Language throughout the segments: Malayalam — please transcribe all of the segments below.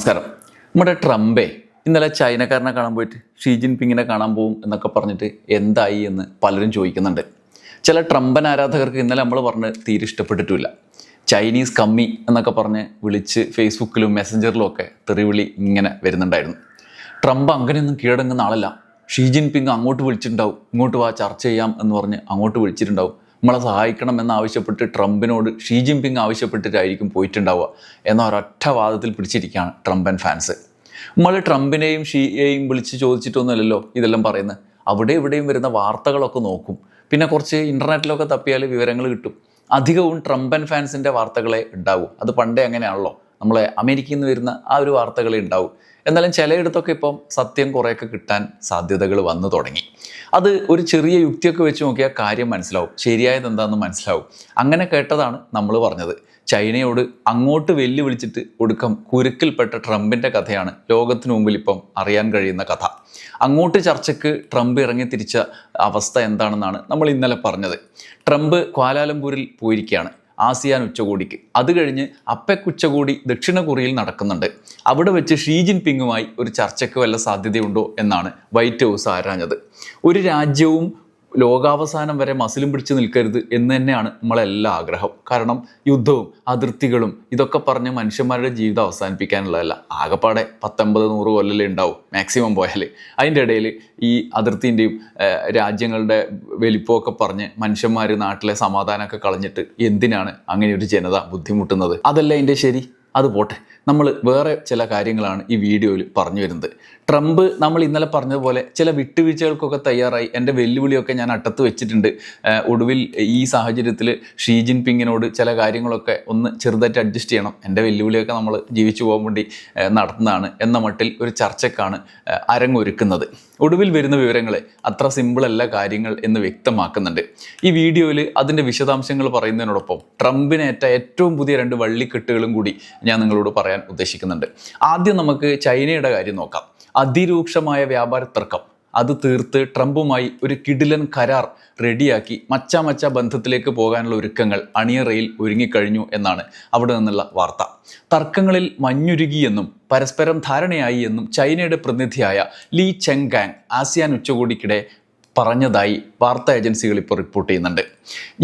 നമസ്കാരം. നമ്മുടെ ട്രംപേ ഇന്നലെ ചൈനക്കാരനെ കാണാൻ പോയിട്ട് ഷീ ജിൻപിങ്ങിനെ കാണാൻ പോകും എന്നൊക്കെ പറഞ്ഞിട്ട് എന്തായി എന്ന് പലരും ചോദിക്കുന്നുണ്ട്. ചില ട്രംപൻ ആരാധകർക്ക് ഇന്നലെ നമ്മൾ പറഞ്ഞ് തീരെ ഇഷ്ടപ്പെട്ടിട്ടില്ല ചൈനീസ് കമ്മി എന്നൊക്കെ പറഞ്ഞ് വിളിച്ച് ഫേസ്ബുക്കിലും മെസ്സഞ്ചറിലും ഒക്കെ തെറിവിളി ഇങ്ങനെ വരുന്നുണ്ടായിരുന്നു. ട്രംപ് അങ്ങനെയൊന്നും കീഴടങ്ങുന്ന ആളല്ല. ഷീ ജിൻപിങ് അങ്ങോട്ട് വിളിച്ചിട്ടുണ്ടാവും ഇങ്ങോട്ട് വാ ചർച്ച ചെയ്യാം എന്ന് പറഞ്ഞ് അങ്ങോട്ട് വിളിച്ചിട്ടുണ്ടാവും. നമ്മളെ സഹായിക്കണം എന്നാവശ്യപ്പെട്ട് ട്രംപിനോട് ഷീ ജിൻപിങ് ആവശ്യപ്പെട്ടിട്ടായിരിക്കും പോയിട്ടുണ്ടാവുക എന്ന ഒരൊറ്റ വാദത്തിൽ പിടിച്ചിരിക്കുകയാണ് ട്രംപൻ ഫാൻസ് നമ്മൾ ട്രംപിനെയും ഷീയെയും വിളിച്ച് ചോദിച്ചിട്ടൊന്നുമല്ലല്ലോ ഇതെല്ലാം പറയുന്നത്. അവിടെ ഇവിടെയും വരുന്ന വാർത്തകളൊക്കെ നോക്കും. പിന്നെ കുറച്ച് ഇന്റർനെറ്റിലൊക്കെ തപ്പിയാൽ വിവരങ്ങൾ കിട്ടും. അധികവും ട്രംപ് ട്രംപൻ ഫാൻസിന്റെ വാർത്തകളെ ഉണ്ടാവും. അത് പണ്ടേ അങ്ങനെയാണല്ലോ. നമ്മളെ അമേരിക്കയിൽ നിന്ന് വരുന്ന ആ ഒരു വാർത്തകളെ ഉണ്ടാവും. എന്നാലും ചിലയിടത്തൊക്കെ ഇപ്പം സത്യം കുറേയൊക്കെ കിട്ടാൻ സാധ്യതകൾ വന്നു തുടങ്ങി. അത് ഒരു ചെറിയ യുക്തിയൊക്കെ വെച്ച് നോക്കിയാൽ കാര്യം മനസ്സിലാവും. ശരിയായത് എന്താണെന്ന് മനസ്സിലാവും. അങ്ങനെ കേട്ടതാണ് നമ്മൾ പറഞ്ഞത്. ചൈനയോട് അങ്ങോട്ട് വെല്ലുവിളിച്ചിട്ട് ഒടുക്കം കുരുക്കിൽപ്പെട്ട ട്രംപിന്റെ കഥയാണ് ലോകത്തിനു മുമ്പിൽ ഇപ്പം അറിയാൻ കഴിയുന്ന കഥ. അങ്ങോട്ട് ചർച്ചയ്ക്ക് ട്രംപ് ഇറങ്ങി തിരിച്ച അവസ്ഥ എന്താണെന്നാണ് നമ്മൾ ഇന്നലെ പറഞ്ഞത്. ട്രംപ് ക്വാലാലംപൂരിൽ പോയിരിക്കുകയാണ്. ആസിയാൻ ഉച്ചകോടിക്ക്. അത് കഴിഞ്ഞ് അപ്പെക് ഉച്ചകോടി ദക്ഷിണ കൊറിയയിൽ നടക്കുന്നുണ്ട്. അവിടെ വെച്ച് ഷീ ജിൻപിങ്ങുമായി ഒരു ചർച്ചയ്ക്ക് വല്ല സാധ്യതയുണ്ടോ എന്നാണ് വൈറ്റ് ഹൗസ് ആരാഞ്ഞത്. ഒരു രാജ്യവും ലോകാവസാനം വരെ മസിലും പിടിച്ച് നിൽക്കരുത് എന്ന് തന്നെയാണ് നമ്മളെല്ലാം ആഗ്രഹം കാരണം യുദ്ധവും അതിർത്തികളും ഇതൊക്കെ പറഞ്ഞ് മനുഷ്യന്മാരുടെ ജീവിതം അവസാനിപ്പിക്കാനുള്ളതല്ല. ആകെപ്പാടെ പത്തൊമ്പത് നൂറ് കൊല്ലലേ ഉണ്ടാവും മാക്സിമം പോയാൽ അതിന്റെ ഇടയിൽ ഈ അതിർത്തിന്റെയും രാജ്യങ്ങളുടെ വലിപ്പമൊക്കെ പറഞ്ഞ് മനുഷ്യന്മാർ നാട്ടിലെ സമാധാനമൊക്കെ കളഞ്ഞിട്ട് എന്തിനാണ് അങ്ങനെ ഒരു ജനത ബുദ്ധിമുട്ടുന്നത്? അതല്ല അതിന്റെ ശരി? അത് പോട്ടെ. നമ്മൾ വേറെ ചില കാര്യങ്ങളാണ് ഈ വീഡിയോയിൽ പറഞ്ഞു വരുന്നത്. ട്രംപ് നമ്മൾ ഇന്നലെ പറഞ്ഞതുപോലെ ചില വിട്ടുവീഴ്ചകൾക്കൊക്കെ തയ്യാറായി. എന്റെ വെല്ലുവിളിയൊക്കെ ഞാൻ അട്ടത്ത് വെച്ചിട്ടുണ്ട്. ഒടുവിൽ ഈ സാഹചര്യത്തിൽ ഷീ ജിൻപിങ്ങിനോട് ചില കാര്യങ്ങളൊക്കെ ഒന്ന് ചെറുതായിട്ട് അഡ്ജസ്റ്റ് ചെയ്യണം. എന്റെ വെല്ലുവിളിയൊക്കെ നമ്മൾ ജീവിച്ചു പോകാൻ വേണ്ടി നടത്തുന്നതാണ് എന്ന മട്ടിൽ ഒരു ചർച്ചക്കാണ് അരങ്ങൊരുക്കുന്നത്. ഒടുവിൽ വരുന്ന വിവരങ്ങളെ അത്ര സിമ്പിളല്ല കാര്യങ്ങൾ എന്ന് വ്യക്തമാക്കുന്നുണ്ട്. ഈ വീഡിയോയിൽ അതിന്റെ വിശദാംശങ്ങൾ പറയുന്നതിനോടൊപ്പം ട്രംപിനേറ്റ ഏറ്റവും പുതിയ രണ്ട് വള്ളിക്കെട്ടുകളും കൂടി ഞാൻ നിങ്ങളോട് പറയാൻ ഉദ്ദേശിക്കുന്നുണ്ട്. ആദ്യം നമുക്ക് ചൈനയുടെ കാര്യം നോക്കാം. അതിരൂക്ഷമായ വ്യാപാര തർക്കം. അത് തീർത്ത് ട്രംപുമായി ഒരു കിടിലൻ കരാർ റെഡിയാക്കി മച്ച മച്ച ബന്ധത്തിലേക്ക് പോകാനുള്ള ഒരുക്കങ്ങൾ അണിയറയിൽ ഒരുങ്ങിക്കഴിഞ്ഞു എന്നാണ് അവിടെ നിന്നുള്ള വാർത്ത. തർക്കങ്ങളിൽ മഞ്ഞുരുകിയെന്നും പരസ്പരം ധാരണയായി എന്നും ചൈനയുടെ പ്രതിനിധിയായ ലീ ചെങ്കാങ് ആസിയാൻ ഉച്ചകോടിക്കിടെ പറഞ്ഞതായി വാർത്താ ഏജൻസികൾ ഇപ്പോൾ റിപ്പോർട്ട് ചെയ്യുന്നുണ്ട്.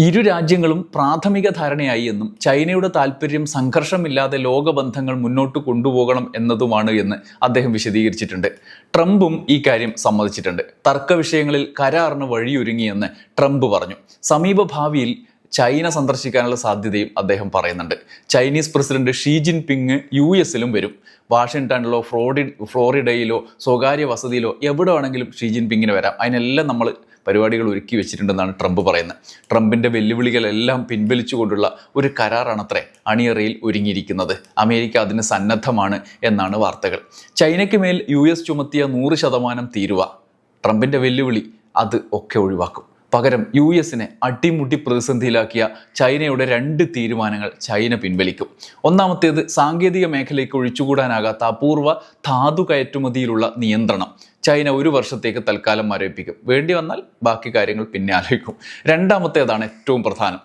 ഇരു രാജ്യങ്ങളും പ്രാഥമിക ധാരണയായി എന്നും ചൈനയുടെ താല്പര്യം സംഘർഷമില്ലാതെ ലോകബന്ധങ്ങൾ മുന്നോട്ട് കൊണ്ടുപോകണം എന്നതുമാണ് എന്ന് അദ്ദേഹം വിശദീകരിച്ചിട്ടുണ്ട്. ട്രംപും ഈ കാര്യം സമ്മതിച്ചിട്ടുണ്ട്. തർക്ക വിഷയങ്ങളിൽ കരാറിന് വഴിയൊരുങ്ങിയെന്ന് ട്രംപ് പറഞ്ഞു. സമീപ ഭാവിയിൽ ചൈന സന്ദർശിക്കാനുള്ള സാധ്യതയും അദ്ദേഹം പറയുന്നുണ്ട്. Chinese president Xi Jinping U എസിലും വരും. വാഷിങ്ടണിലോ ഫ്ലോറി ഫ്ലോറിഡയിലോ സ്വകാര്യ വസതിയിലോ എവിടെ വേണമെങ്കിലും ഷീ ജിൻ പിങ്ങിന് വരാം. അതിനെല്ലാം നമ്മൾ പരിപാടികൾ ഒരുക്കി വെച്ചിട്ടുണ്ടെന്നാണ് ട്രംപ് പറയുന്നത്. ട്രംപിന്റെ വെല്ലുവിളികളെല്ലാം പിൻവലിച്ചുകൊണ്ടുള്ള ഒരു കരാറാണത്രേ അണിയറയിൽ ഒരുങ്ങിയിരിക്കുന്നത്. അമേരിക്ക അതിന് സന്നദ്ധമാണ് എന്നാണ് വാർത്തകൾ. ചൈനയ്ക്ക് മേൽ യു എസ് ചുമത്തിയ നൂറ് ശതമാനം തീരുവ. ട്രംപിന്റെ വെല്ലുവിളി അത് ഒക്കെ ഒഴിവാക്കും. പകരം യു എസിനെ അട്ടിമുട്ടി പ്രതിസന്ധിയിലാക്കിയ ചൈനയുടെ രണ്ട് തീരുമാനങ്ങൾ ചൈന പിൻവലിക്കും. ഒന്നാമത്തേത് സാങ്കേതിക മേഖലയ്ക്ക് ഒഴിച്ചുകൂടാനാകാത്ത അപൂർവ ധാതു കയറ്റുമതിയിലുള്ള നിയന്ത്രണം ചൈന ഒരു വർഷത്തേക്ക് തൽക്കാലം മരവിപ്പിക്കും. വേണ്ടി വന്നാൽ ബാക്കി കാര്യങ്ങൾ പിന്നെ ആലോചിക്കും. രണ്ടാമത്തേതാണ് ഏറ്റവും പ്രധാനം.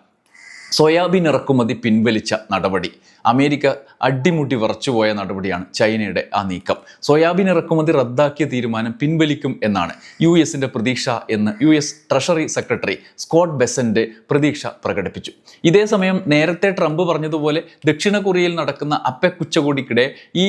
സോയാബീൻ ഇറക്കുമതി പിൻവലിച്ച നടപടി. അമേരിക്ക അടിമുട്ടി വിറച്ചുപോയ നടപടിയാണ് ചൈനയുടെ ആ നീക്കം. സോയാബീൻ ഇറക്കുമതി റദ്ദാക്കിയ തീരുമാനം പിൻവലിക്കും എന്നാണ് യു എസിന്റെ പ്രതീക്ഷ എന്ന് U S treasury secretary Scott ബെസന്റെ പ്രതീക്ഷ പ്രകടിപ്പിച്ചു. ഇതേസമയം നേരത്തെ ട്രംപ് പറഞ്ഞതുപോലെ ദക്ഷിണ കൊറിയയിൽ നടക്കുന്ന അപ്പെക് ഉച്ചകോടിക്കിടെ ഈ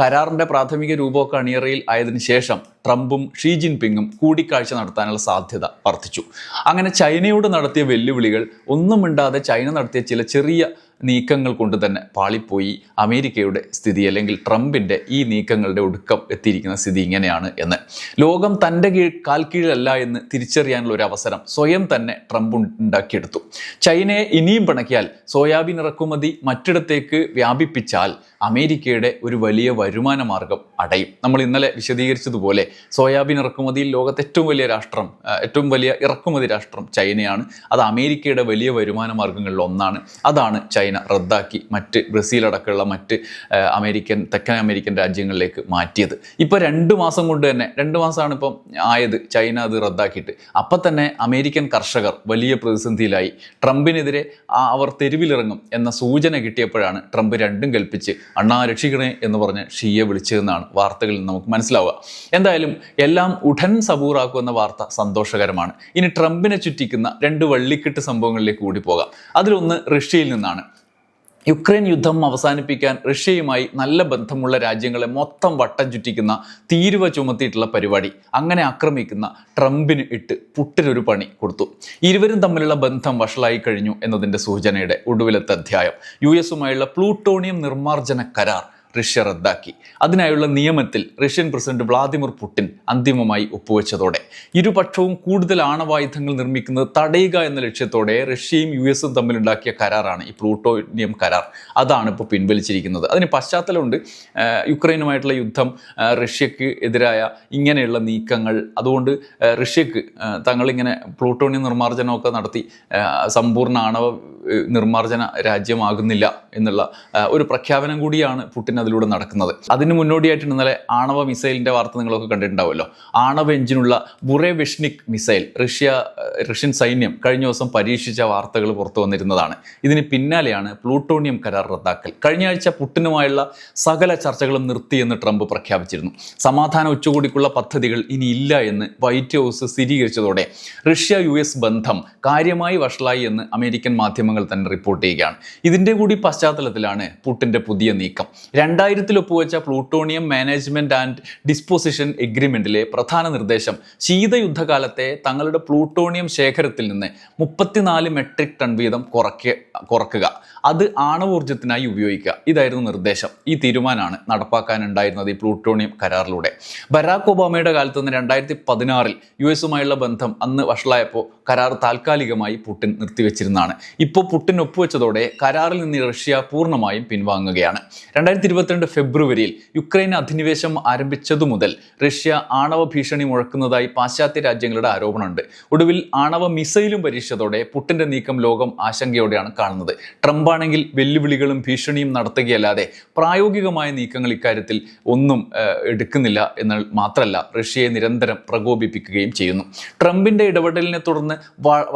കരാറിന്റെ പ്രാഥമിക രൂപമൊക്കെ അണിയറയിൽ ആയതിനു ശേഷം ട്രംപും ഷീ ജിൻപിങ്ങും കൂടിക്കാഴ്ച നടത്താനുള്ള സാധ്യത വർദ്ധിച്ചു. അങ്ങനെ ചൈനയോട് നടത്തിയ വെല്ലുവിളികൾ ഒന്നും മിണ്ടാതെ ചൈന നടത്തിയ ചില ചെറിയ നീക്കങ്ങൾ കൊണ്ട് തന്നെ പാളിപ്പോയി അമേരിക്കയുടെ സ്ഥിതി അല്ലെങ്കിൽ ട്രംപിന്റെ ഈ നീക്കങ്ങളുടെ ഒടുക്കം എത്തിയിരിക്കുന്ന സ്ഥിതി ഇങ്ങനെയാണ് എന്ന്. ലോകം തന്റെ കീഴ് കാൽ കീഴിലല്ല എന്ന് തിരിച്ചറിയാനുള്ള ഒരു അവസരം സ്വയം തന്നെ ട്രംപ് ഉണ്ടാക്കിയെടുത്തു. ചൈനയെ ഇനിയും പിണക്കിയാൽ സോയാബീൻ ഇറക്കുമതി മറ്റിടത്തേക്ക് വ്യാപിപ്പിച്ചാൽ അമേരിക്കയുടെ ഒരു വലിയ വരുമാന മാർഗം അടയും. നമ്മൾ ഇന്നലെ വിശദീകരിച്ചതുപോലെ സോയാബീൻ ഇറക്കുമതിയിൽ ലോകത്തെ ഏറ്റവും വലിയ രാഷ്ട്രം ഏറ്റവും വലിയ ഇറക്കുമതി രാഷ്ട്രം ചൈനയാണ്. അത് അമേരിക്കയുടെ വലിയ വരുമാന മാർഗങ്ങളിൽ ഒന്നാണ്. അതാണ് ചൈന റദ്ദാക്കി മറ്റ് ബ്രസീൽ അടക്കമുള്ള മറ്റ് അമേരിക്കൻ തെക്കൻ അമേരിക്കൻ രാജ്യങ്ങളിലേക്ക് മാറ്റിയത്. ഇപ്പോൾ രണ്ട് മാസം കൊണ്ട് തന്നെ രണ്ട് മാസമാണ് ഇപ്പം ആയത് ചൈന അത് റദ്ദാക്കിയിട്ട്. അപ്പം തന്നെ അമേരിക്കൻ കർഷകർ വലിയ പ്രതിസന്ധിയിലായി. ട്രംപിനെതിരെ അവർ തെരുവിലിറങ്ങും എന്ന സൂചന കിട്ടിയപ്പോഴാണ് ട്രംപ് രണ്ടും കൽപ്പിച്ച് അണ്ണാ രക്ഷിക്കണേ എന്ന് പറഞ്ഞ് ഷീയെ വിളിച്ചതെന്നാണ് വാർത്തകളിൽ നമുക്ക് മനസ്സിലാവുക. എന്തായാലും എല്ലാം ഉടൻ സബൂറാക്കുമെന്ന വാർത്ത സന്തോഷകരമാണ്. ഇനി ട്രംപിനെ ചുറ്റിക്കുന്ന രണ്ട് വള്ളിക്കെട്ട് സംഭവങ്ങളിലേക്ക് കൂടി പോകാം. അതിലൊന്ന് റഷ്യയിൽ നിന്നാണ്. യുക്രൈൻ യുദ്ധം അവസാനിപ്പിക്കാൻ റഷ്യയുമായി നല്ല ബന്ധമുള്ള രാജ്യങ്ങളെ മൊത്തം വട്ടം ചുറ്റിക്കുന്ന തീരുവ ചുമത്തിയിട്ടുള്ള പരിപാടി. അങ്ങനെ ആക്രമിക്കുന്ന ട്രംപിന് ഇട്ട് പുട്ടിനൊരു പണി കൊടുത്തു. ഇരുവരും തമ്മിലുള്ള ബന്ധം വഷളായി കഴിഞ്ഞു എന്നതിന്റെ സൂചനയുടെ ഒടുവിലത്തെ അധ്യായം. യു എസുമായുള്ള പ്ലൂട്ടോണിയം നിർമ്മാർജന കരാർ റഷ്യ റദ്ദാക്കി. അതിനായുള്ള നിയമത്തിൽ റഷ്യൻ പ്രസിഡന്റ് വ്ളാദിമിർ പുടിൻ അന്തിമമായി ഒപ്പുവെച്ചതോടെ. ഇരുപക്ഷവും കൂടുതൽ ആണവായുധങ്ങൾ നിർമ്മിക്കുന്നത് തടയുക എന്ന ലക്ഷ്യത്തോടെ റഷ്യയും യു എസും തമ്മിലുണ്ടാക്കിയ കരാറാണ് ഈ പ്ലൂട്ടോണിയം കരാർ. അതാണ് ഇപ്പോൾ പിൻവലിച്ചിരിക്കുന്നത്. അതിന് പശ്ചാത്തലമുണ്ട്. യുക്രൈനുമായിട്ടുള്ള യുദ്ധം റഷ്യക്ക് എതിരായ ഇങ്ങനെയുള്ള നീക്കങ്ങൾ. അതുകൊണ്ട് റഷ്യക്ക് തങ്ങളിങ്ങനെ പ്ലൂട്ടോണിയം നിർമ്മാർജനമൊക്കെ നടത്തി സമ്പൂർണ ആണവ നിർമ്മാർജന രാജ്യമാകുന്നില്ല എന്നുള്ള ഒരു പ്രഖ്യാപനം കൂടിയാണ് പുടിൻ അതിലൂടെ നടക്കുന്നത്. അതിന് മുന്നോടിയായിട്ട് ഇന്നലെ ആണവ മിസൈലിന്റെ വാർത്ത നിങ്ങളൊക്കെ കണ്ടിട്ടുണ്ടാവുമല്ലോ. ആണവ എഞ്ചിനുള്ള ബുറേവിഷ്നിക് മിസൈൽ റഷ്യ റഷ്യൻ സൈന്യം കഴിഞ്ഞ ദിവസം പരീക്ഷിച്ച വാർത്തകൾ പുറത്തു വന്നിരുന്നതാണ്. ഇതിന് പിന്നാലെയാണ് പ്ലൂട്ടോണിയം കരാർ റദ്ദാക്കൽ. കഴിഞ്ഞ ആഴ്ച പുട്ടിനുമായുള്ള സകല ചർച്ചകളും നിർത്തിയെന്ന് ട്രംപ് പ്രഖ്യാപിച്ചിരുന്നു. സമാധാന ഉച്ചകോടിക്കുള്ള പദ്ധതികൾ ഇനി ഇല്ല എന്ന് വൈറ്റ് ഹൗസ് സ്ഥിരീകരിച്ചതോടെ റഷ്യ യു എസ് ബന്ധം കാര്യമായി വഷളായി എന്ന് അമേരിക്കൻ മാധ്യമങ്ങൾ തന്നെ റിപ്പോർട്ട് ചെയ്യുകയാണ്. ഇതിന്റെ കൂടി പശ്ചാത്തലത്തിലാണ് പുട്ടിന്റെ പുതിയ നീക്കം. രണ്ടായിരത്തിൽ ഒപ്പുവെച്ച പ്ലൂട്ടോണിയം മാനേജ്മെന്റ് ആൻഡ് ഡിസ്പോസിഷൻ എഗ്രിമെന്റിലെ പ്രധാന നിർദ്ദേശം ശീതയുദ്ധകാലത്തെ തങ്ങളുടെ പ്ലൂട്ടോണിയം ശേഖരത്തിൽ നിന്ന് മുപ്പത്തിനാല് മെട്രിക് ടൺ വീതം കുറയ്ക്ക കുറക്കുക. അത് ആണവോർജത്തിനായി ഉപയോഗിക്കുക. ഇതായിരുന്നു നിർദ്ദേശം. ഈ തീരുമാനമാണ് നടപ്പാക്കാനുണ്ടായിരുന്നത് ഈ പ്ലൂട്ടോണിയം കരാറിലൂടെ. ബരാക് ഒബാമയുടെ കാലത്ത് നിന്ന് രണ്ടായിരത്തി പതിനാറിൽ യു എസുമായുള്ള ബന്ധം അന്ന് വഷളായപ്പോൾ കരാർ താൽക്കാലികമായി പുടിൻ നിർത്തിവെച്ചിരുന്നതാണ്. ഇപ്പോൾ പുട്ടിൻ ഒപ്പുവെച്ചതോടെ കരാറിൽ നിന്ന് റഷ്യ പൂർണമായും പിൻവാങ്ങുകയാണ്. രണ്ടായിരത്തി ഇരുപത്തിരണ്ട് ഫെബ്രുവരിയിൽ യുക്രൈൻ അധിനിവേശം ആരംഭിച്ചതു മുതൽ റഷ്യ ആണവ ഭീഷണി മുഴക്കുന്നതായി പാശ്ചാത്യ രാജ്യങ്ങളുടെ ആരോപണമുണ്ട്. ഒടുവിൽ ആണവ മിസൈലും പരീക്ഷിച്ചതോടെ പുട്ടിന്റെ നീക്കം ലോകം ആശങ്കയോടെയാണ് കാണുന്നത്. ട്രംപ് ആണെങ്കിൽ വെല്ലുവിളികളും ഭീഷണിയും നടത്തുകയല്ലാതെ പ്രായോഗികമായ നീക്കങ്ങൾ ഇക്കാര്യത്തിൽ ഒന്നും എടുക്കുന്നില്ല എന്നാൽ മാത്രമല്ല റഷ്യയെ നിരന്തരം പ്രകോപിപ്പിക്കുകയും ചെയ്യുന്നു. ട്രംപിന്റെ ഇടപെടലിനെ തുടർന്ന്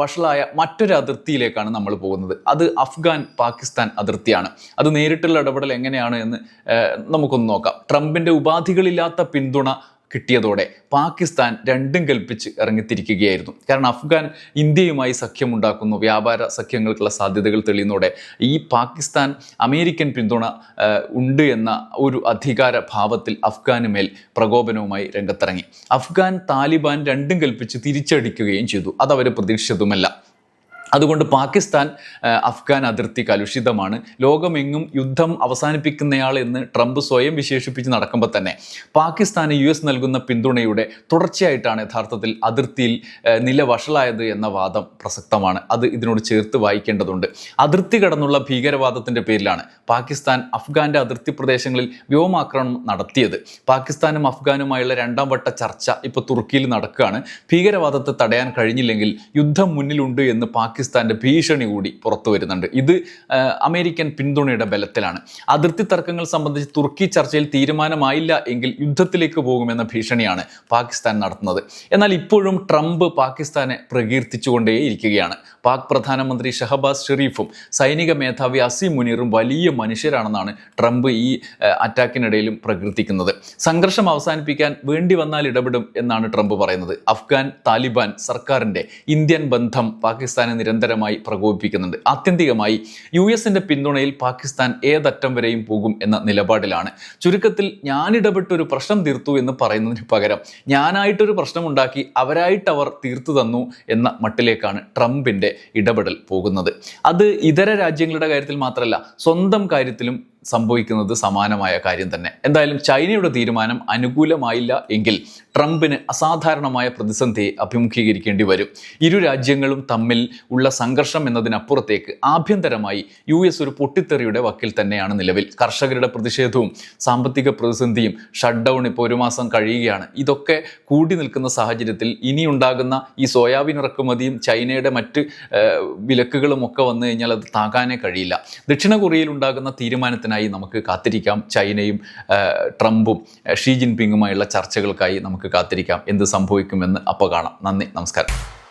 വഷളായ മറ്റൊരു അതിർത്തിയിലേക്കാണ് നമ്മൾ പോകുന്നത്. അത് അഫ്ഗാൻ പാകിസ്ഥാൻ അതിർത്തിയാണ്. അത് നേരിട്ടുള്ള ഇടപെടൽ എങ്ങനെയാണ് എന്ന് നമുക്കൊന്ന് നോക്കാം. ട്രംപിന്റെ ഉപാധികളില്ലാത്ത പിന്തുണ കിട്ടിയതോടെ പാകിസ്ഥാൻ രണ്ടും കൽപ്പിച്ച് ഇറങ്ങിത്തിരിക്കുകയായിരുന്നു. കാരണം അഫ്ഗാൻ ഇന്ത്യയുമായി സഖ്യമുണ്ടാക്കുന്നു വ്യാപാര സഖ്യങ്ങൾക്കുള്ള സാധ്യതകൾ തെളിയുന്നതോടെ ഈ പാകിസ്ഥാൻ അമേരിക്കൻ പിന്തുണ ഉണ്ട് എന്ന ഒരു അധികാര ഭാവത്തിൽ അഫ്ഗാന് മേൽ പ്രകോപനവുമായി രംഗത്തിറങ്ങി. അഫ്ഗാൻ താലിബാൻ രണ്ടും കൽപ്പിച്ച് തിരിച്ചടിക്കുകയും ചെയ്തു. അതവർ പ്രതീക്ഷിച്ചതുമല്ല. അതുകൊണ്ട് പാകിസ്ഥാൻ അഫ്ഗാൻ അതിർത്തി കലുഷിതമാണ് ലോകമെങ്ങും യുദ്ധം അവസാനിപ്പിക്കുന്നയാൾ എന്ന് ട്രംപ് സ്വയം വിശേഷിപ്പിച്ച് നടക്കുമ്പോൾ തന്നെ പാകിസ്ഥാന് യു എസ് നൽകുന്ന പിന്തുണയുടെ തുടർച്ചയായിട്ടാണ് യഥാർത്ഥത്തിൽ അതിർത്തിയിൽ നില വഷളായത് എന്ന വാദം പ്രസക്തമാണ്. അത് ഇതിനോട് ചേർത്ത് വായിക്കേണ്ടതുണ്ട്. അതിർത്തി കടന്നുള്ള ഭീകരവാദത്തിന്റെ പേരിലാണ് പാകിസ്ഥാൻ അഫ്ഗാന്റെ അതിർത്തി പ്രദേശങ്ങളിൽ വ്യോമാക്രമണം നടത്തിയത്. പാകിസ്ഥാനും അഫ്ഗാനുമായുള്ള രണ്ടാം വട്ട ചർച്ച ഇപ്പോൾ തുർക്കിയിൽ നടക്കുകയാണ്. ഭീകരവാദത്തെ തടയാൻ കഴിഞ്ഞില്ലെങ്കിൽ യുദ്ധം മുന്നിലുണ്ട് എന്ന് പാകിസ്ഥാന്റെ ഭീഷണി കൂടി പുറത്തു വരുന്നുണ്ട്. ഇത് അമേരിക്കൻ പിന്തുണയുടെ ബലത്തിലാണ്. അതിർത്തി തർക്കങ്ങൾ സംബന്ധിച്ച് തുർക്കി ചർച്ചയിൽ തീരുമാനമായില്ല എങ്കിൽ യുദ്ധത്തിലേക്ക് പോകുമെന്ന ഭീഷണിയാണ് പാകിസ്ഥാൻ നടത്തുന്നത്. എന്നാൽ ഇപ്പോഴും ട്രംപ് പാകിസ്ഥാനെ പ്രകീർത്തിച്ചുകൊണ്ടേയിരിക്കുകയാണ്. പാക് പ്രധാനമന്ത്രി ഷഹബാസ് ഷെറീഫും സൈനിക മേധാവി അസീം മുനീറും വലിയ മനുഷ്യരാണെന്നാണ് ട്രംപ് ഈ അറ്റാക്കിനിടയിലും പ്രകീർത്തിക്കുന്നത്. സംഘർഷം അവസാനിപ്പിക്കാൻ വേണ്ടി വന്നാൽ ഇടപെടും എന്നാണ് ട്രംപ് പറയുന്നത്. അഫ്ഗാൻ താലിബാൻ സർക്കാരിന്റെ ഇന്ത്യൻ ബന്ധം പാകിസ്ഥാനെ നിരന്തരമായി പ്രകോപിപ്പിക്കുന്നുണ്ട്. ആത്യന്തികമായി യു എസിന്റെ പിന്തുണയിൽ പാകിസ്ഥാൻ ഏതറ്റം വരെയും പോകും എന്ന നിലപാടിലാണ്. ചുരുക്കത്തിൽ ഒരു പ്രശ്നം തീർത്തു എന്ന് പറയുന്നതിന് പകരം ഞാനായിട്ടൊരു പ്രശ്നമുണ്ടാക്കി അവരായിട്ട് അവർ തീർത്തു തന്നു എന്ന മട്ടിലേക്കാണ് ട്രംപിന്റെ ഇടപെടൽ പോകുന്നത്. അത് ഇതര രാജ്യങ്ങളുടെ കാര്യത്തിൽ മാത്രമല്ല സ്വന്തം കാര്യത്തിലും സംഭവിക്കുന്നത് സമാനമായ കാര്യം തന്നെ. എന്തായാലും ചൈനയുടെ തീരുമാനം അനുകൂലമായില്ല എങ്കിൽ ട്രംപിന് അസാധാരണമായ പ്രതിസന്ധിയെ അഭിമുഖീകരിക്കേണ്ടി വരും. ഇരു രാജ്യങ്ങളും തമ്മിൽ ഉള്ള സംഘർഷം എന്നതിനപ്പുറത്തേക്ക് ആഭ്യന്തരമായി യു എസ് ഒരു പൊട്ടിത്തെറിയുടെ വക്കിൽ തന്നെയാണ് നിലവിൽ. കർഷകരുടെ പ്രതിഷേധവും സാമ്പത്തിക പ്രതിസന്ധിയും ഷട്ട് ഡൗൺ ഇപ്പോൾ ഒരു മാസം കഴിയുകയാണ്. ഇതൊക്കെ കൂടി നിൽക്കുന്ന സാഹചര്യത്തിൽ ഇനിയുണ്ടാകുന്ന ഈ സോയാബീൻ ഇറക്കുമതിയും ചൈനയുടെ മറ്റ് വിലക്കുകളും ഒക്കെ വന്നു കഴിഞ്ഞാൽ അത് താങ്ങാനേ കഴിയില്ല. ദക്ഷിണ കൊറിയയിൽ ഉണ്ടാകുന്ന തീരുമാനത്തിനായി നമുക്ക് കാത്തിരിക്കാം. ചൈനയും ട്രംപും ഷീ ജിൻപിങ്ങുമായുള്ള ചർച്ചകൾക്കായി നമുക്ക് കാത്തിരിക്കാം. എന്ത് സംഭവിക്കുമെന്ന് അപ്പോൾ കാണാം. നന്ദി. നമസ്കാരം.